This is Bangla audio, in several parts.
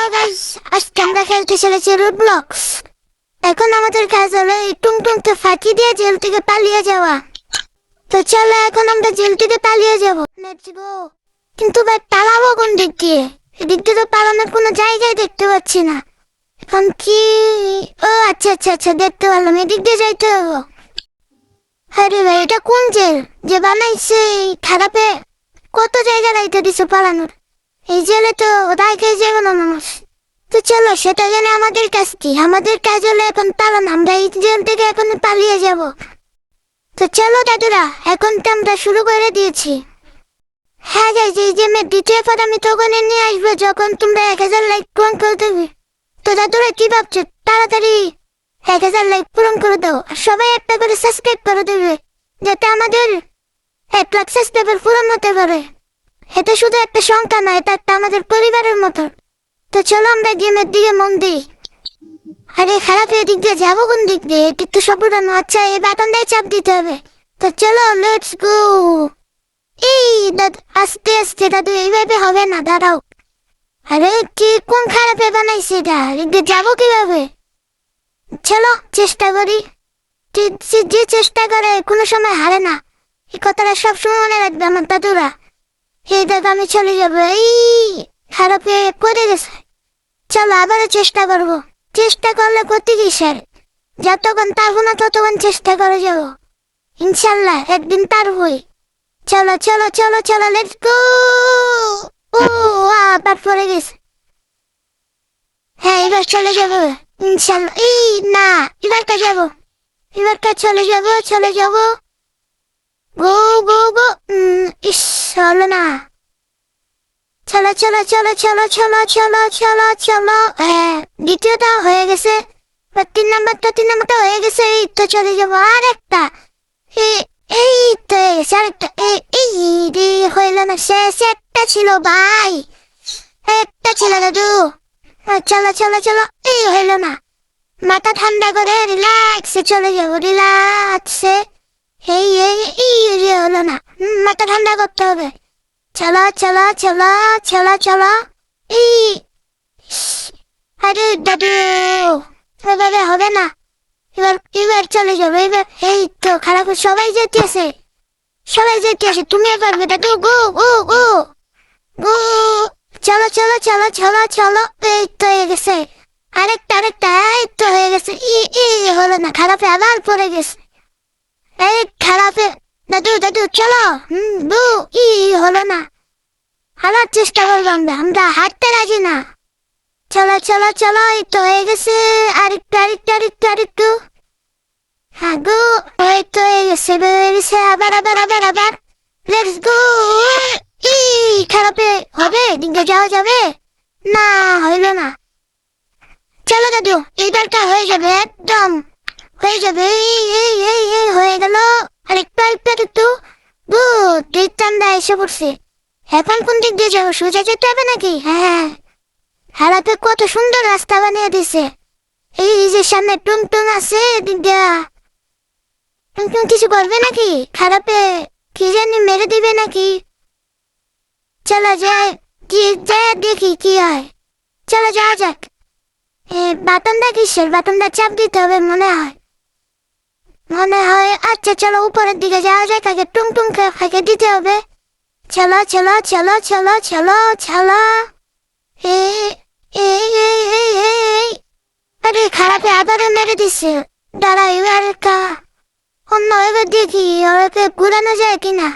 হ্যালো গাইস আজকে আমরা খেলতে চলেছি রুবলক্স এখন আমাদের কাজ হলো এই টুংটুংকে ফাঁকি দিয়ে জেল থেকে পালিয়ে যাওয়া। তো চলো এখন আমরা জেল থেকে পালিয়ে যাব। লেটস গো কিন্তু ভাই, পালাবো কোন দিক দিয়ে? এদিক দিয়ে তো পালানোর কোনো জায়গায় দেখতে পাচ্ছি না। এখন কি? ও আচ্ছা আচ্ছা আচ্ছা দেখতে পারলাম। এদিক দিয়ে যাইতে হবে। আরে ভাই, এটা কোন জেল? যে বানাইছে খারাপে কত জায়গা রাইতে দিছে পালানোর? এই জেলে তো রাখে যাবে না মানুষ তো চলো সেটা জেনে আমাদের কাজ কি আমাদের কাজ হলো এখন পালান আমরা এই জেল থেকে এখন পালিয়ে যাব তো চলো দাদুরা এখন তো আমরা শুরু করে দিয়েছি হ্যাঁ যাই যে গেমের দ্বিতীয় পর আমি তখন নিয়ে আসব যখন তোমরা এক হাজার লাইক পূরণ করে দেবে তো দাদুরা কি ভাবছ তাড়াতাড়ি এক হাজার লাইক পূরণ করে দাও আর সবাই একটা করে সাবস্ক্রাইব করে দেবে যাতে আমাদের এক লাখ সাবস্ক্রাইবার পূরণ হতে পারে এটা শুধু একটা সংখ্যা নয়, এটা একটা আমাদের পরিবারের মতো। তো চলো আমরা গেমের দিকে মন দিই। আরে খারাপ, এদিক দিয়ে যাব কোন দিক দিয়ে? এটি তো উড়ানো আচ্ছা এই বাটনটাই চাপ দিতে হবে। তো চলো লেটস গো এই, দাদু, আস্তে আস্তে, দাদু, এইভাবে হবে না, দাঁড়াও। আরে, কি কোন খারাপে বানাইছে এটা? এদিক যাব কীভাবে? চলো, চেষ্টা করি। যে চেষ্টা করে, কোনো সময় হারে না। এই কথাটা সবসময় মনে রাখবে আমার দাদুরা। এই দাদা আমি চলে যাব। এই, খারাপে করে গেছে। চলো আবারও চেষ্টা করব। চেষ্টা করলে ক্ষতি স্যার? যতক্ষণ পারব না ততক্ষণ চেষ্টা করে যাব। ইনশাল্লাহ, একদিন পারবই। চলো চলো চলো চলো লেটস গো ও আবার পড়ে গেছে। হ্যাঁ এবার চলে যাব। ইনশাল্লাহ, এই, না এবারটা যাব? এবারটা চলে যাব চলে যাব? গো গো গো। ইস, হলো না। চলো চলো চলো চলো চলো চলো চলো চলো। হ্যাঁ দ্বিতীয়টা হয়ে গেছে। তিন নাম্বারটা তিন নাম্বারটা হয়ে গেছে, এই তো চলে যাব। আর একটা। এই- তো হয়ে গেছে আরেকটা এই এই রে, হইল না। শেষ একটা ছিল, ভাই। একটা ছিল দাদু চলো চলো চলো। এই হইল না। মাথা ঠান্ডা করে, রিল্যাক্সে চলে যাব, রিল্যাক্সে। এই এই রে হলো না। মাথা ঠান্ডা করতে হবে। চলো চলো চলো চলো চলো। এই আরে দাদু, এভাবে হবে না। এবার এবার চলে যাবে, এবার, এই তো খারাপ, সবাই যেতেছে সবাই যেতেছে তুমিও পারবে দাদু, গো গো গো। গো, চলো চলো চলো চলো চলো, এই তো হয়ে গেছে। আরেকটা আরেকটা, এই তো হয়ে গেছে। ই ই হলো না, খারাপে আবার পড়ে গেছে। এই খারাপে দাদু দাদু চলো। হুম। বু ই হলো না। হারার চেষ্টা করব আমরা হাঁটতে রাজি না। চলো চলো চলো এই তো হয়ে গেছে। আরেকটু আরেকটু আরেকটু আরেকটু। হ্যাঁ গো তো হয়ে গেছে হয়ে গেছে আবার আবার আবার আবার। লেটস গো ই খারাপে হবে? দিকে যাওয়া যাবে? না হইল না। চলো দাদু এইবারটা হয়ে যাবে একদম। হয়ে যাবে এই এই এই এই হয়ে গেল আরেকটু আরেকটু আরেকটু গুড দেখতামটা এসে পড়ছে এখন কোন দিক দিয়ে যাব সোজা যেতে হবে নাকি হ্যাঁ হারাতে কত সুন্দর রাস্তা বানিয়ে দিছে এই যে সামনে টুং টুং আছে এদিক দিয়া টুং টুং কিছু করবে নাকি খারাপে কি জানি মেরে দিবে নাকি চলো যাই কি যাই দেখি কি হয় চলো যাওয়া যাক বাটনটা কিসের বাটনটা চাপ দিতে হবে মনে হয় মনে হয় আচ্ছা চলো উপরের দিকে যাওয়া যায় আগে টুং টুং ফাঁকে দিতে হবে চলো চলো চলো চলো চলো চলো আরে খারাপে আবারও মেরে দিছে দাঁড়া এবার কা অন্য এবার দেখি ওকে ঘুরানো যায় কিনা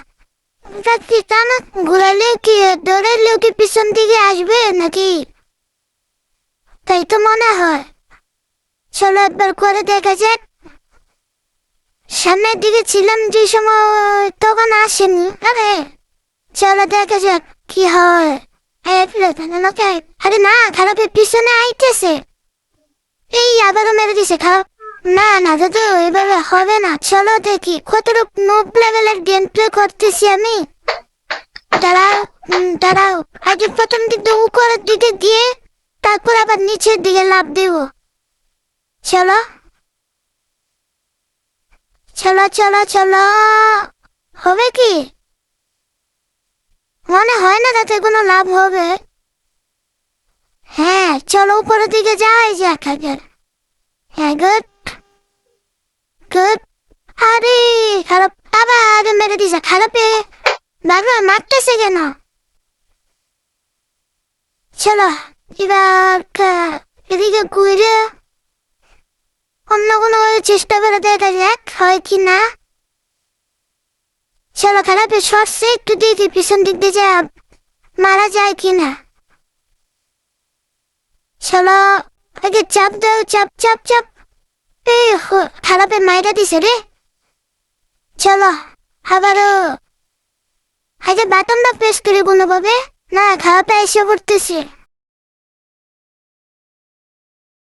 রাত্রি তা না ঘুরালে কি দৌড়ালেও কি পিছন দিকে আসবে নাকি তাই তো মনে হয় চলো একবার করে দেখা যাক সামনের দিকে ছিলাম যে সময়, তখন আসেনি। আরে, চলো দেখা যাক কি হয়। আরে না, খারাপের পিছনে আইতেছে। এই আবারও মেরে দিছে, খারাপ। না না, দাদু, এভাবে হবে না। চলো দেখি, কতটুক নোব লেভেলের গেম প্লে করতেছি আমি। দাঁড়াও দাঁড়াও। আগে প্রথম দিক দিয়ে উপরের দিকে গিয়ে, তারপর আবার নিচের দিকে লাভ দেব। চলো। চলো চলো চলো। হবে কি? মনে হয় না তাতে কোনো লাভ হবে। হ্যাঁ চলো উপরের দিকে যাই, যাক আগে হ্যাঁ গুড। গুড। আরে, খারাপ। আবার আগে মেরে দিছে, খারাপে। বাবা, মারতেছে কেন? চলো, এবার এদিকে ঘুরে অন্য কোনো চেষ্টা করে দেখা যাক হয় কি না? চলো খারাপে সরষে একটু দেখি পিছন দিক দিয়ে যা মারা যায় কি না? চলো, আগে চাপ দাও, চাপ চাপ চাপ। এই হ- খারাপে মাইরা দিছে রে চলো আবারও আগে বাটনটা প্রেস করে কোনোভাবে না খারাপে এসে পড়তেছে